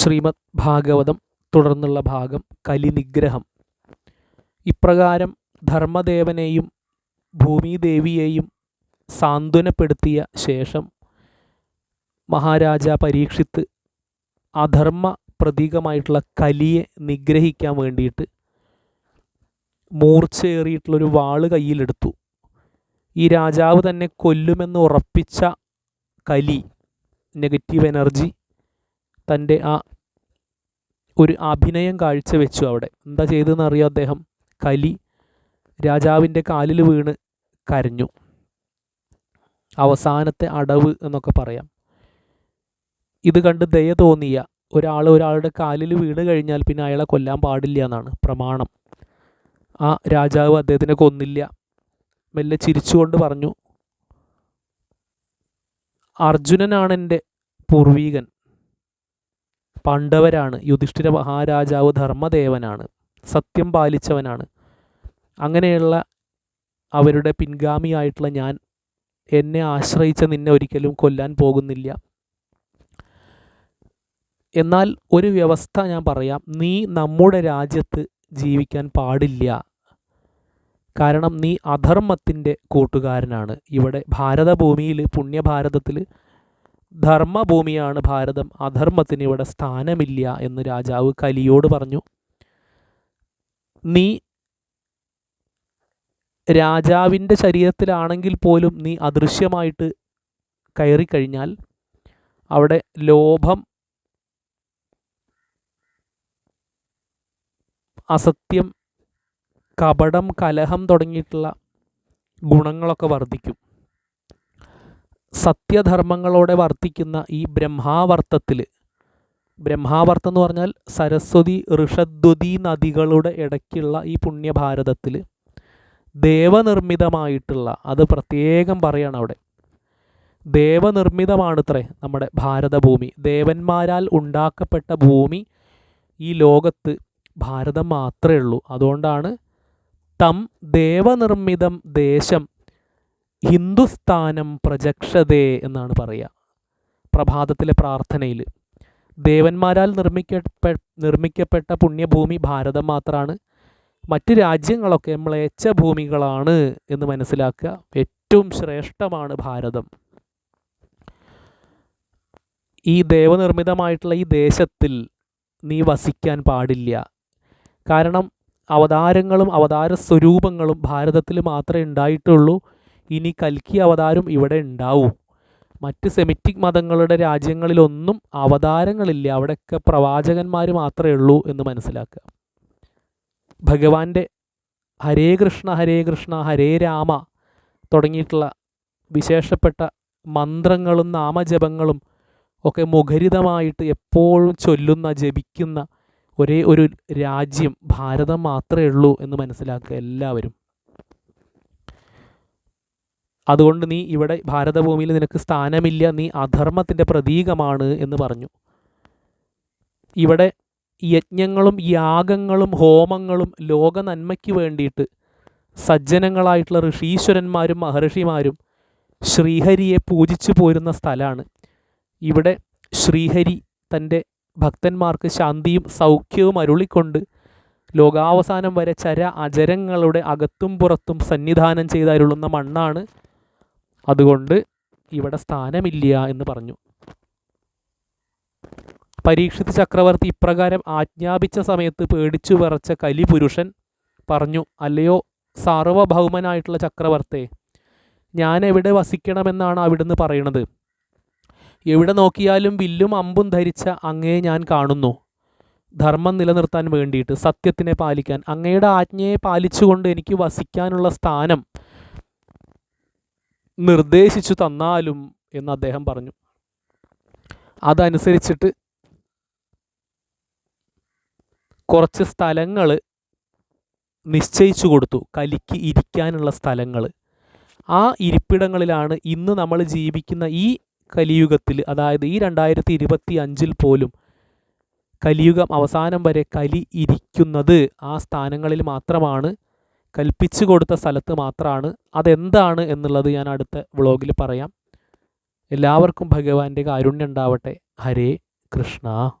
ശ്രീമദ് ഭാഗവതം തുടർന്നുള്ള ഭാഗം കലിനിഗ്രഹം. ഇപ്രകാരം ധർമ്മദേവനെയും ഭൂമിദേവിയെയും സാന്ത്വനപ്പെടുത്തിയ ശേഷം മഹാരാജ പരീക്ഷിത്ത് അധർമ്മ പ്രതീകമായിട്ടുള്ള കലിയെ നിഗ്രഹിക്കാൻ വേണ്ടിയിട്ട് മൂർച്ചയേറിയിട്ടുള്ളൊരു വാൾ കയ്യിലെടുത്തു. ഈ രാജാവ് തന്നെ കൊല്ലുമെന്ന് ഉറപ്പിച്ച കലി നെഗറ്റീവ് എനർജി തന്റെ ആ ഒരു അഭിനയം കാഴ്ചവെച്ചു അവിടെ. എന്താ ചെയ്തതെന്ന് അറിയാം അദ്ദേഹം? കലി രാജാവിന്റെ കാലിൽ വീണ് കരഞ്ഞു. അവസാനത്തെ അടവ് എന്നൊക്കെ പറയാം. ഇത് കണ്ട് ദയ തോന്നിയ ഒരാൾ ഒരാളുടെ കാലിൽ വീണ് കഴിഞ്ഞാൽ പിന്നെ അയാളെ കൊല്ലാൻ പാടില്ല എന്നാണ് പ്രമാണം. ആ രാജാവ് അദ്ദേഹത്തിനെ കൊന്നില്ല. മെല്ലെ ചിരിച്ചുകൊണ്ട് പറഞ്ഞു അർജുനനാണ് എന്റെ പൂർവീകൻ. പാണ്ഡവരാണ്. യുധിഷ്ഠിര മഹാരാജാവ് ധർമ്മദേവനാണ്. സത്യം പാലിച്ചവനാണ്. അങ്ങനെയുള്ള അവരുടെ പിൻഗാമിയായിട്ടുള്ള ഞാൻ എന്നെ ആശ്രയിച്ച നിന്നെ ഒരിക്കലും കൊല്ലാൻ പോകുന്നില്ല. എന്നാൽ ഒരു വ്യവസ്ഥ ഞാൻ പറയാം. നീ നമ്മുടെ രാജ്യത്ത് ജീവിക്കാൻ പാടില്ല. കാരണം നീ അധർമ്മത്തിന്റെ കൂട്ടുകാരനാണ്. ഇവിടെ ഭാരതഭൂമിയിൽ പുണ്യഭാരതത്തിൽ ധർമ്മഭൂമിയാണ് ഭാരതം. അധർമ്മത്തിന് ഇവിടെ സ്ഥാനമില്ല എന്ന് രാജാവ് കലിയോട് പറഞ്ഞു. നീ രാജാവിന്റെ ശരീരത്തിലാണെങ്കിൽ പോലും നീ അദൃശ്യമായിട്ട് കയറിക്കഴിഞ്ഞാൽ അവിടെ ലോഭം അസത്യം കപടം കലഹം തുടങ്ങിയിട്ടുള്ള ഗുണങ്ങളൊക്കെ വർദ്ധിക്കും. സത്യധർമ്മങ്ങളോടെ വർത്തിക്കുന്ന ഈ ബ്രഹ്മാവർത്തത്തിൽ ബ്രഹ്മാവർത്തം എന്ന് പറഞ്ഞാൽ സരസ്വതി ഋഷദ്വതി നദികളുടെ ഇടയ്ക്കുള്ള ഈ പുണ്യഭാരതത്തിൽ ദേവനിർമ്മിതമായിട്ടുള്ള അത് പ്രത്യേകം പറയണം അവിടെ ദേവനിർമ്മിതമാണത്രേ നമ്മുടെ ഭാരതഭൂമി. ദേവന്മാരാൽ ഉണ്ടാക്കപ്പെട്ട ഭൂമി ഈ ലോകത്ത് ഭാരതം മാത്രമേ ഉള്ളൂ. അതുകൊണ്ടാണ് തം ദേവനിർമ്മിതം ദേശം ഹിന്ദുസ്ഥാനം പ്രജക്ഷതേ എന്നാണ് പറയുക. പ്രഭാതത്തിലെ പ്രാർത്ഥനയിൽ ദേവന്മാരാൽ നിർമ്മിക്കപ്പെ നിർമ്മിക്കപ്പെട്ട പുണ്യഭൂമി ഭാരതം മാത്രമാണ് മറ്റ് രാജ്യങ്ങളൊക്കെ മ്ലേച്ഛ ഭൂമികളാണ് എന്ന് മനസ്സിലാക്കുക ഏറ്റവും ശ്രേഷ്ഠമാണ് ഭാരതം. ഈ ദേവനിർമ്മിതമായിട്ടുള്ള ഈ ദേശത്തിൽ നീ വസിക്കാൻ പാടില്ല. കാരണം അവതാരങ്ങളും അവതാര സ്വരൂപങ്ങളും ഭാരതത്തിൽ മാത്രമേ ഉണ്ടായിട്ടുള്ളൂ. ഇനി കൽക്കി അവതാരം ഇവിടെ ഉണ്ടാവും. മറ്റ് സെമിറ്റിക് മതങ്ങളുടെ രാജ്യങ്ങളിലൊന്നും അവതാരങ്ങളില്ല. അവിടെയൊക്കെ പ്രവാചകന്മാർ മാത്രമേ ഉള്ളൂ എന്ന് മനസ്സിലാക്കുക. ഭഗവാന്റെ ഹരേ കൃഷ്ണ ഹരേ കൃഷ്ണ ഹരേ രാമ തുടങ്ങിയിട്ടുള്ള വിശേഷപ്പെട്ട മന്ത്രങ്ങളും നാമജപങ്ങളും ഒക്കെ മുഖരിതമായിട്ട് എപ്പോഴും ചൊല്ലുന്ന ജപിക്കുന്ന ഒരേ ഒരു രാജ്യം ഭാരതം മാത്രമേ ഉള്ളൂ എന്ന് മനസ്സിലാക്കുക എല്ലാവരും. അതുകൊണ്ട് നീ ഇവിടെ ഭാരതഭൂമിയിൽ നിനക്ക് സ്ഥാനമില്ല നീ അധർമ്മത്തിന്റെ പ്രതീകമാണ് എന്ന് പറഞ്ഞു. ഇവിടെ യജ്ഞങ്ങളും യാഗങ്ങളും ഹോമങ്ങളും ലോക നന്മയ്ക്ക് വേണ്ടിയിട്ട് സജ്ജനങ്ങളായിട്ടുള്ള ഋഷീശ്വരന്മാരും മഹർഷിമാരും ശ്രീഹരിയെ പൂജിച്ചു പോരുന്ന സ്ഥലമാണ്. ഇവിടെ ശ്രീഹരി തന്റെ ഭക്തന്മാർക്ക് ശാന്തിയും സൗഖ്യവും അരുളിക്കൊണ്ട് ലോകാവസാനം വരെ ചര അജരങ്ങളുടെ അകത്തും പുറത്തും സന്നിധാനം ചെയ്തരുളുന്ന മണ്ണാണ് അതുകൊണ്ട് ഇവിടെ സ്ഥാനമില്ല എന്ന് പറഞ്ഞു. പരീക്ഷിത് ചക്രവർത്തി ഇപ്രകാരം ആജ്ഞാപിച്ച സമയത്ത് പേടിച്ചു വിറച്ച കലിപുരുഷൻ പറഞ്ഞു അല്ലയോ സാർവഭൗമനായിട്ടുള്ള ചക്രവർത്തേ ഞാൻ എവിടെ വസിക്കണമെന്നാണ് അവിടുന്ന് പറയണത്? എവിടെ നോക്കിയാലും വില്ലും അമ്പും ധരിച്ച അങ്ങയെ ഞാൻ കാണുന്നു. ധർമ്മം നിലനിർത്താൻ വേണ്ടിയിട്ട് സത്യത്തിനെ പാലിക്കാൻ അങ്ങയുടെ ആജ്ഞയെ പാലിച്ചുകൊണ്ട് എനിക്ക് വസിക്കാനുള്ള സ്ഥാനം നിർദ്ദേശിച്ചു തന്നാലും എന്ന് അദ്ദേഹം പറഞ്ഞു. അതനുസരിച്ചിട്ട് കുറച്ച് സ്ഥലങ്ങൾ നിശ്ചയിച്ചു കൊടുത്തു. കലിക്ക് ഇരിക്കാനുള്ള സ്ഥലങ്ങൾ ആ ഇരിപ്പിടങ്ങളിലാണ് ഇന്ന് നമ്മൾ ജീവിക്കുന്ന ഈ കലിയുഗത്തിൽ അതായത് ഈ രണ്ടായിരത്തി ഇരുപത്തി അഞ്ചിൽ പോലും കലിയുഗം അവസാനം വരെ കലി ഇരിക്കുന്നത് ആ സ്ഥാനങ്ങളിൽ മാത്രമാണ് കൽപ്പിച്ചു കൊടുത്ത സ്ഥലത്ത് മാത്രമാണ് അതെന്താണ് എന്നുള്ളത് ഞാൻ അടുത്ത വ്ളോഗിൽ പറയാം. എല്ലാവർക്കും ഭഗവാന്റെ കാരുണ്യം ഉണ്ടാവട്ടെ. ഹരേ കൃഷ്ണ.